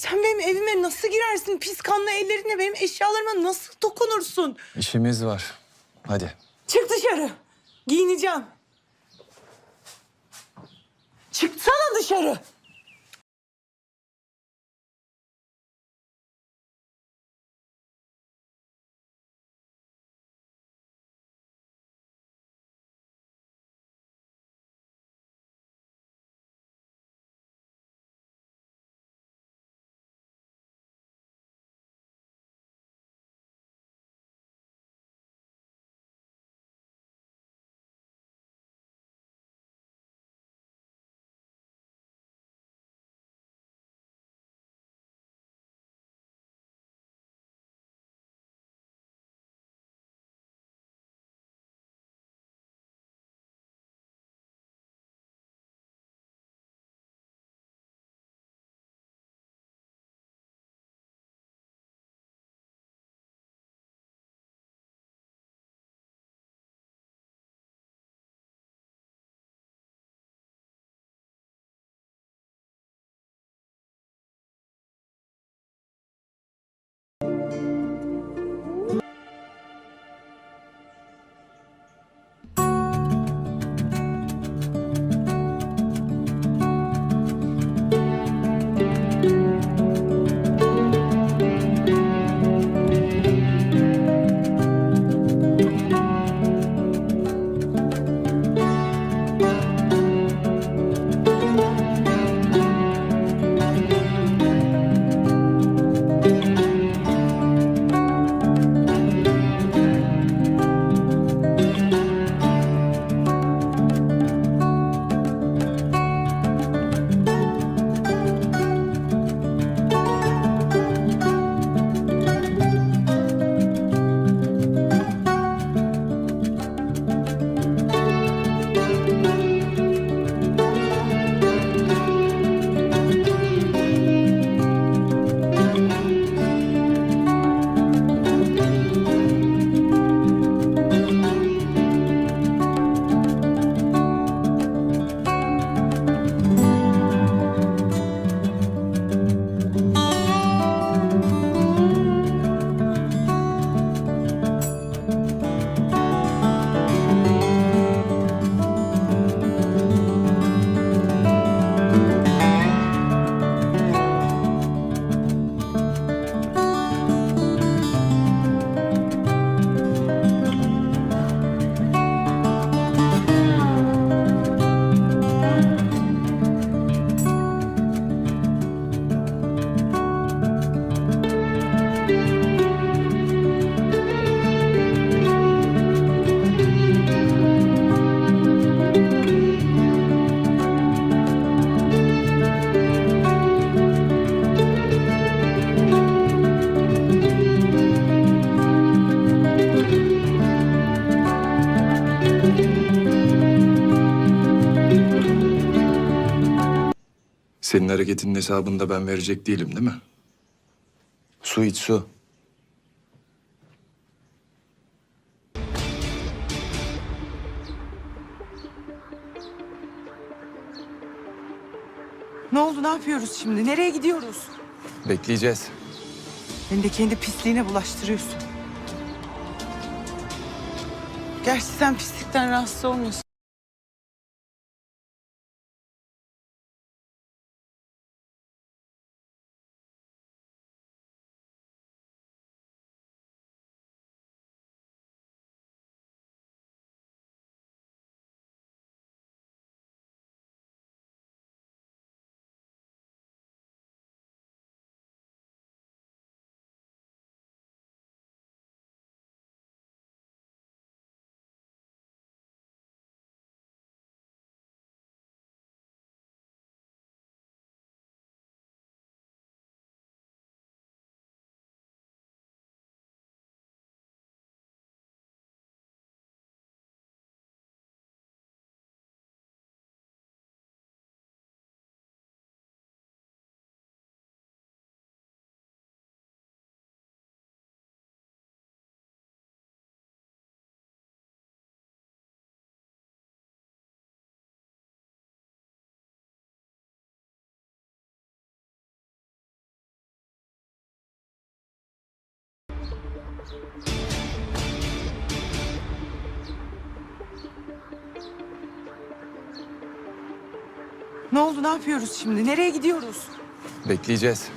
Sen benim evime nasıl girersin? Pis kanlı ellerinle benim eşyalarıma nasıl dokunursun? İşimiz var. Hadi. Çık dışarı. Giyineceğim. Çıksana dışarı. Hareketinin hesabını da ben verecek değilim değil mi? Su iç su. Ne oldu ne yapıyoruz şimdi? Nereye gidiyoruz? Bekleyeceğiz. Beni de kendi pisliğine bulaştırıyorsun. Gerçi sen pislikten rahatsız olmuyorsun. Ne oldu ne yapıyoruz şimdi? Nereye gidiyoruz? Bekleyeceğiz.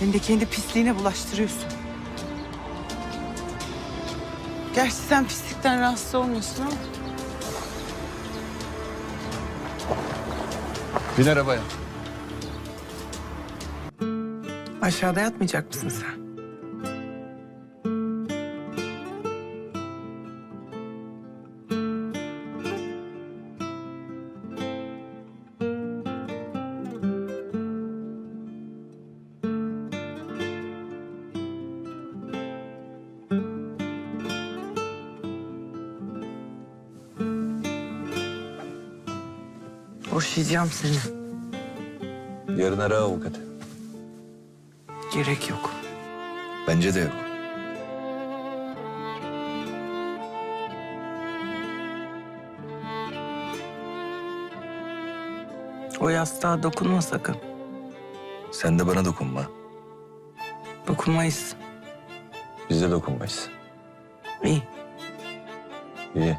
Beni de kendi pisliğine bulaştırıyorsun. Gerçi sen pislikten rahatsız olmuyorsun ama. Bin arabaya. Aşağıda yatmayacak mısın sen? Boşayacağım seni. Yarın ara avukatı. Gerek yok. Bence de yok. O yastığa dokunma sakın. Sen de bana dokunma. Dokunmayız. Biz de dokunmayız. İyi. İyi.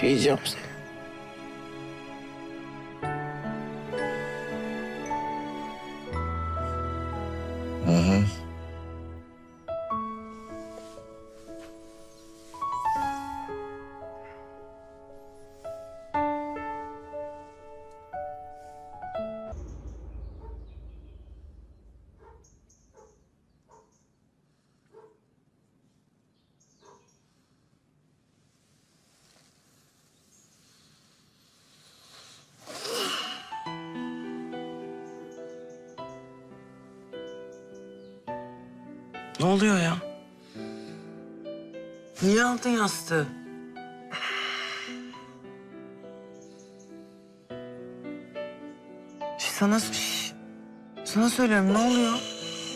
Boşayacağım seni. Ne oluyor ya? Niye aldın yastığı? Şş, Sana, şş, sana söylüyorum ne oluyor?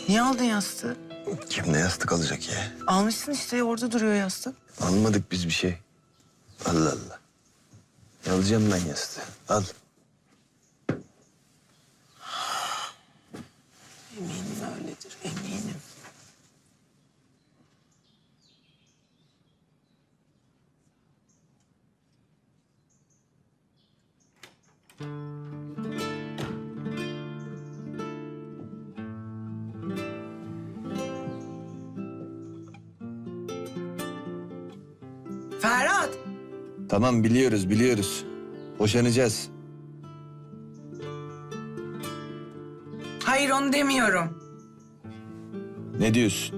Niye aldın yastığı? Kim ne yastık alacak ya? Almışsın işte orada duruyor yastık. Almadık biz bir şey. Allah Allah. Alacağım ben yastığı. Al. Eminim öyledir eminim. Ferhat! Tamam biliyoruz biliyoruz. Boşanacağız. Hayır onu demiyorum. Ne diyorsun?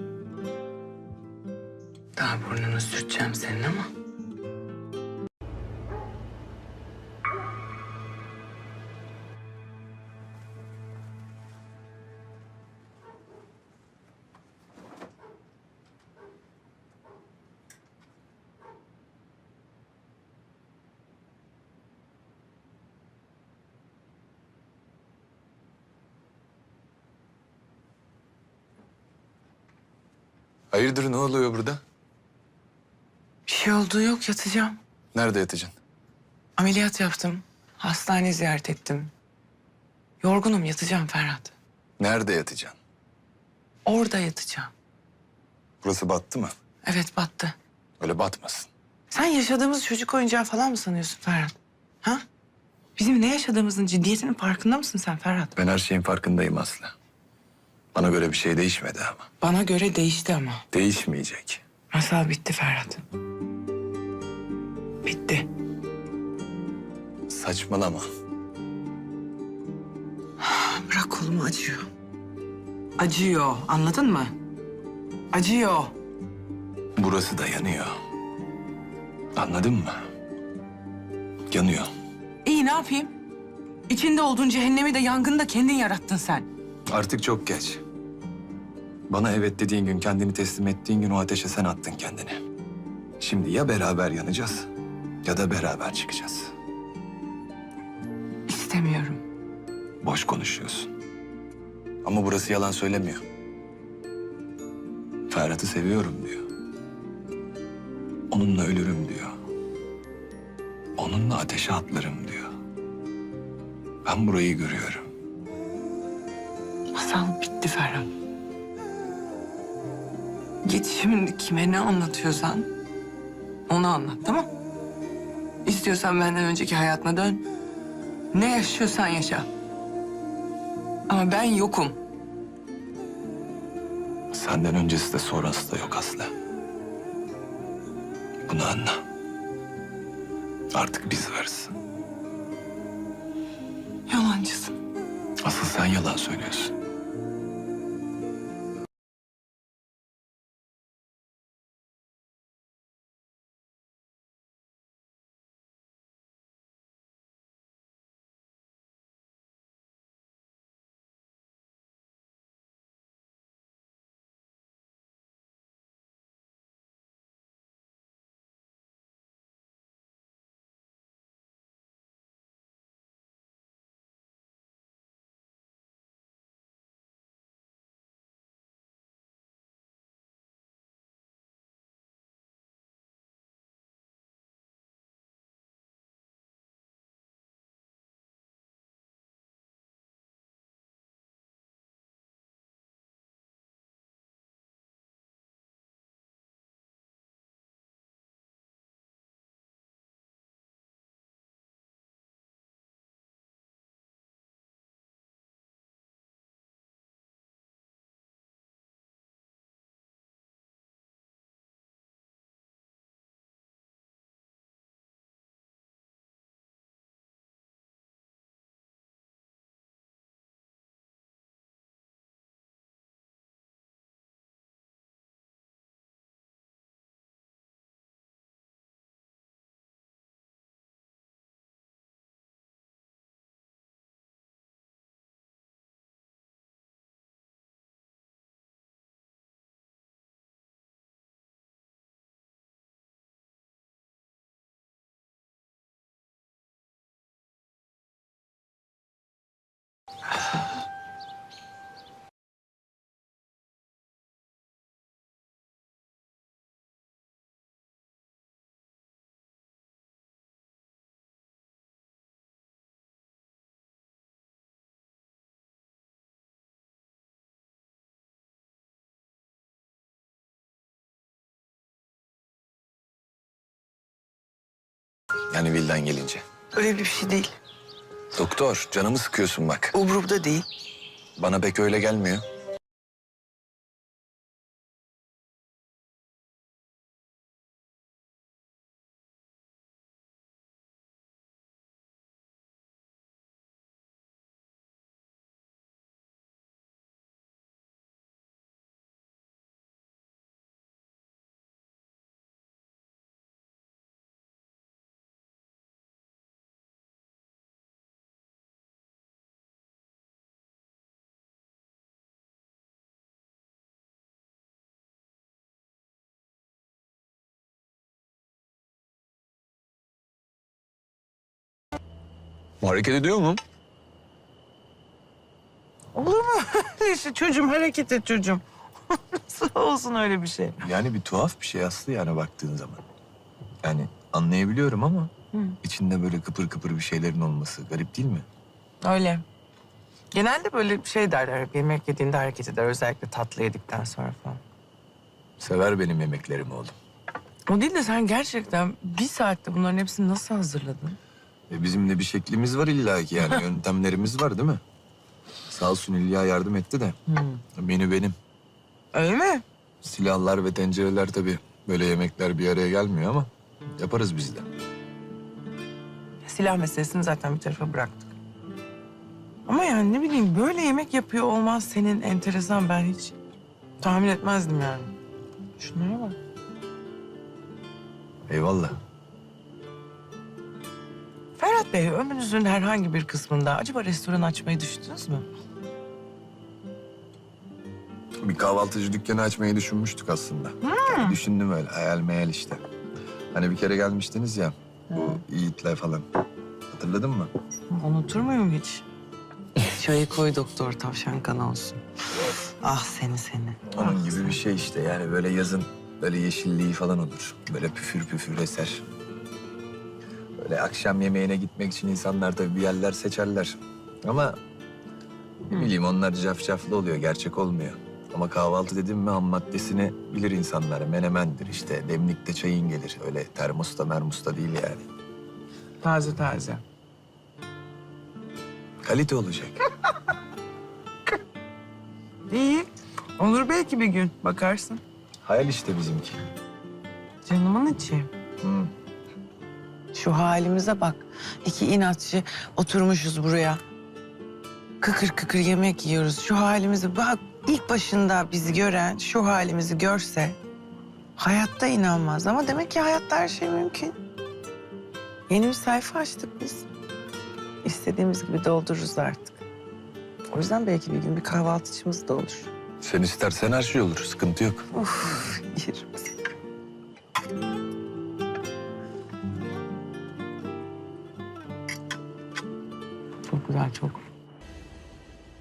Daha burnunu sürteceğim senin ama. Hayırdır ne oluyor burada? Bir şey olduğu yok yatacağım. Nerede yatacaksın? Ameliyat yaptım. Hastane ziyaret ettim. Yorgunum yatacağım Ferhat. Nerede yatacaksın? Orada yatacağım. Burası battı mı? Evet battı. Öyle batmasın. Sen yaşadığımız çocuk oyuncağı falan mı sanıyorsun Ferhat? Ha? Bizim ne yaşadığımızın ciddiyetinin farkında mısın sen Ferhat? Ben her şeyin farkındayım Aslı. Bana göre bir şey değişmedi ama. Bana göre değişti ama. Değişmeyecek. Masal bitti Ferhat. Bitti. Saçmalama. Bırak kolumu acıyor. Acıyor anladın mı? Acıyor. Burası da yanıyor. Anladın mı? Yanıyor. İyi ne yapayım? İçinde olduğun cehennemi de yangını da kendin yarattın sen. Artık çok geç. Bana evet dediğin gün, kendini teslim ettiğin gün o ateşe sen attın kendini. Şimdi ya beraber yanacağız ya da beraber çıkacağız. İstemiyorum. Boş konuşuyorsun. Ama burası yalan söylemiyor. Ferhat'ı seviyorum diyor. Onunla ölürüm diyor. Onunla ateşe atlarım diyor. Ben burayı görüyorum. Masal bitti Ferhat. Git şimdi kime ne anlatıyorsan onu anlat tamam İstiyorsan benden önceki hayatına dön. Ne yaşıyorsan yaşa. Ama ben yokum. Senden öncesi de sonrası da yok Aslı. Bunu anla. Artık biz varız. Yalancısın. Asıl sen yalan söylüyorsun. Yani Vildan gelince. Öyle bir şey değil. Doktor canımı sıkıyorsun bak. Umurumda değil. Bana pek öyle gelmiyor. Hareket ediyor mu? Olur mu? işte çocuğum hareket et çocuğum. Nasıl olsun öyle bir şey? Yani bir tuhaf bir şey Aslı yani baktığın zaman. Yani anlayabiliyorum ama Hı. içinde böyle kıpır kıpır bir şeylerin olması garip değil mi? Öyle. Genelde böyle şey derler. hep Yemek yediğinde hareket eder. Özellikle tatlı yedikten sonra falan. Sever benim yemeklerimi oğlum. O değil de sen gerçekten bir saatte bunların hepsini nasıl hazırladın? E bizim de bir şeklimiz var illa ki yani yöntemlerimiz var değil mi? Sağ olsun İlya yardım etti de. Menü benim. Öyle mi? Silahlar ve tencereler tabii böyle yemekler bir araya gelmiyor ama yaparız biz de. Silah meselesini zaten bir tarafa bıraktık. Ama yani ne bileyim böyle yemek yapıyor olmaz senin enteresan ben hiç tahmin etmezdim yani. Şunlara bak. Eyvallah. Ferhat Bey ömrünüzün herhangi bir kısmında acaba restoran açmayı düşündünüz mü? Bir kahvaltıcı dükkanı açmayı düşünmüştük aslında. Yani düşündüm öyle hayal meyal işte. Hani bir kere gelmiştiniz ya bu Yiğit'le falan. Hatırladın mı? Unutur muyum hiç? Çayı koy doktor tavşan kanı olsun. Ah seni seni. Onun gibi bir şey işte yani böyle yazın böyle yeşilliği falan olur. Böyle püfür püfür eser. Böyle akşam yemeğine gitmek için insanlar tabii bir yerler seçerler. Ama ne bileyim onlar cafcaflı oluyor, gerçek olmuyor. Ama kahvaltı dedim mi ham maddesini bilir insanlar. Menemendir işte, demlikte çayın gelir. Öyle termosta mermusta değil yani. Taze taze. Kalite olacak. İyi. Olur belki bir gün bakarsın. Hayal işte bizimki. Canımın içi. Hı. Şu halimize bak. İki inatçı oturmuşuz buraya. Kıkır kıkır yemek yiyoruz. Şu halimize bak. İlk başında bizi gören şu halimizi görse hayatta inanmaz. Ama demek ki hayatta her şey mümkün. Yeni bir sayfa açtık biz. İstediğimiz gibi doldururuz artık. O yüzden belki bir gün bir kahvaltıcımız da olur. Sen istersen her şey olur, sıkıntı yok. Of, yerim Çok güzel, çok.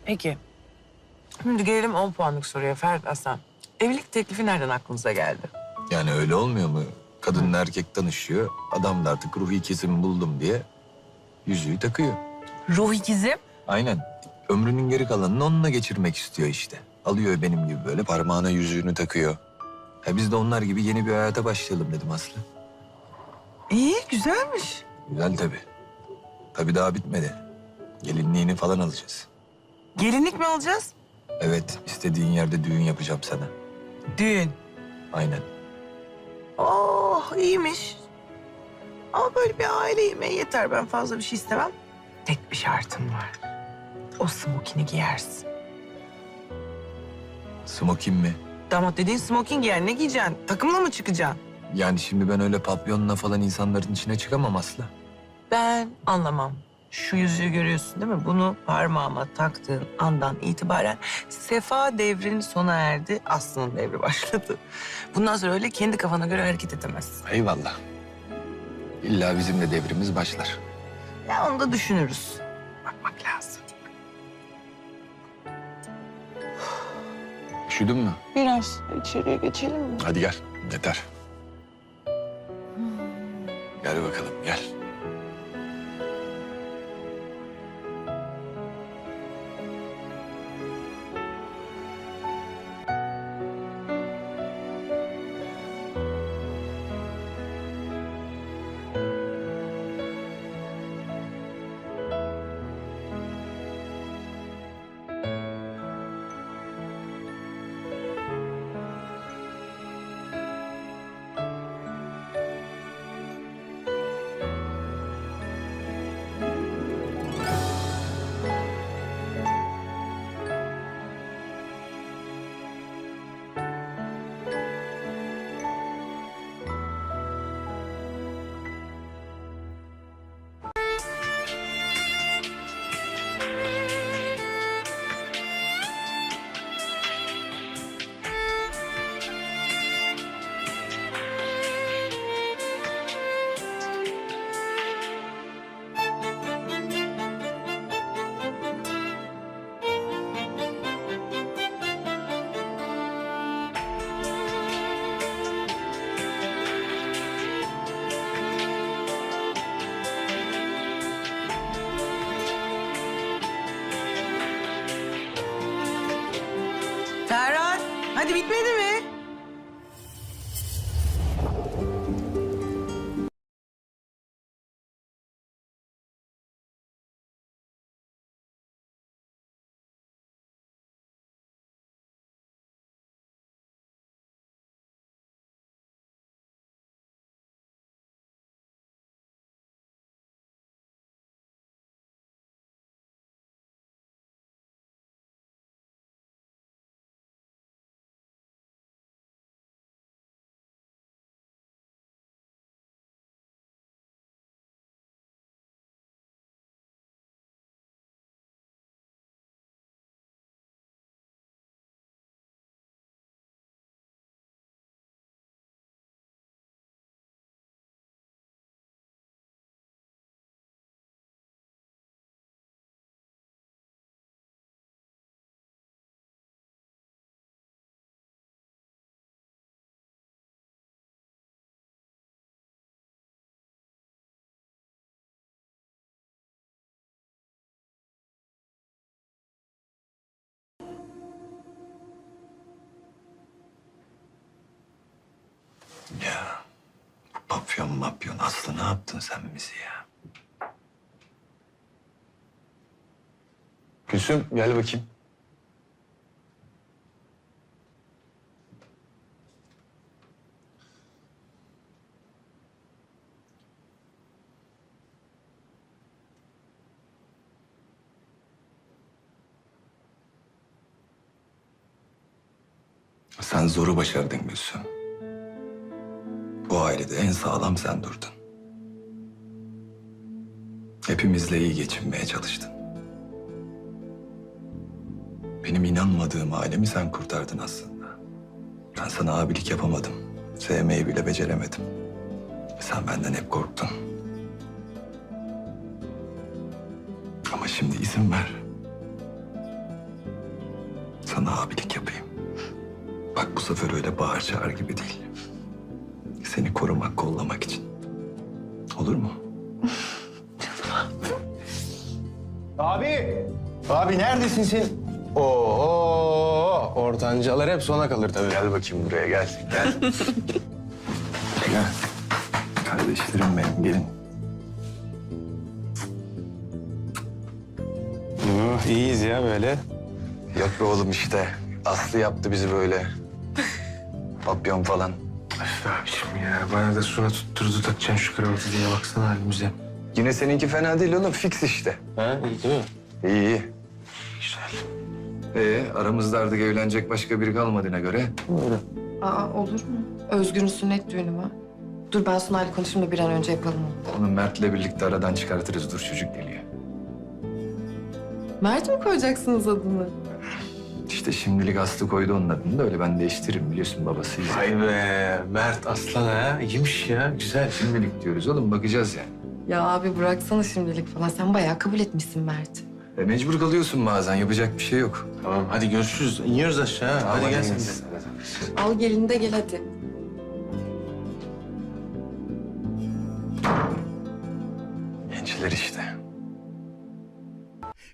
Peki. Şimdi gelelim 10 puanlık soruya Ferhat Aslan. Evlilik teklifi nereden aklınıza geldi? Yani öyle olmuyor mu? Kadınla erkek tanışıyor. Adam da artık ruh ikizimi buldum diye yüzüğü takıyor. Ruh ikizim. Aynen. Ömrünün geri kalanını onunla geçirmek istiyor işte. Alıyor benim gibi böyle parmağına yüzüğünü takıyor. Ha biz de onlar gibi yeni bir hayata başlayalım dedim Aslı. İyi, güzelmiş. Güzel tabii. Tabii daha bitmedi. Gelinliğini falan alacağız. Gelinlik mi alacağız? Evet, istediğin yerde düğün yapacağım sana. Düğün. Aynen. Oh, iyiymiş. Ama böyle bir aile yemeği yeter. Ben fazla bir şey istemem. Tek bir şartım var. O smokini giyersin. Smokin mi? Damat dediğin smoking giyer. Ne giyeceksin? Takımla mı çıkacaksın? Yani şimdi ben öyle papyonla falan insanların içine çıkamam Aslı. Ben anlamam. Şu yüzüğü görüyorsun değil mi? Bunu parmağıma taktığın andan itibaren sefa devrin sona erdi. Aslı'nın devri başladı. Bundan sonra öyle kendi kafana göre hareket edemezsin. Eyvallah. İlla bizim de devrimiz başlar. Ya onu da düşünürüz. Bakmak lazım. Üşüdün mü? Biraz içeriye geçelim mi? Hadi gel. Yeter. Gel bakalım gel. Papyon mapyon Aslı ne yaptın sen bizi ya? Gülsüm gel bakayım. Sen zoru başardın Gülsüm. Bu ailede en sağlam sen durdun. Hepimizle iyi geçinmeye çalıştın. Benim inanmadığım ailemi sen kurtardın aslında. Ben sana abilik yapamadım. Sevmeyi bile beceremedim. Sen benden hep korktun. Ama şimdi izin ver. Sana abilik yapayım. Bak bu sefer öyle bağır çağır gibi değil. Seni korumak, kollamak için. Olur mu? Abi! Abi neredesin sen? Oo, ortancalar hep sona kalır tabii. Gel bakayım buraya gel. Gel. gel. Kardeşlerim benim gelin. Hı, iyiyiz ya böyle. Yok be oğlum işte. Aslı yaptı bizi böyle. Papyon falan. Öf abiciğim ya bana da suna tutturdu takacaksın şu kravatı diye baksana halimize. Yine seninki fena değil oğlum. Fix işte. Ha iyi değil mi? İyi iyi. Güzel. Ee, aramızda artık evlenecek başka biri kalmadığına göre. Aa olur mu? Özgür'ün sünnet düğünü var. Dur ben Sunay'la konuşayım da bir an önce yapalım onu. Onu Mert'le birlikte aradan çıkartırız. Dur çocuk geliyor. Mert mi koyacaksınız adını? İşte şimdilik Aslı koydu onun adını da öyle ben değiştiririm biliyorsun babasıyız. Vay be Mert Aslan ha iyiymiş ya güzel. Şimdilik diyoruz oğlum bakacağız yani. Ya abi bıraksana şimdilik falan. Sen bayağı kabul etmişsin Mert'i. E, mecbur kalıyorsun bazen yapacak bir şey yok. Tamam hadi görüşürüz. İniyoruz aşağı. Tamam, hadi gel sen de. Al gelini de gel hadi. Gençler işte.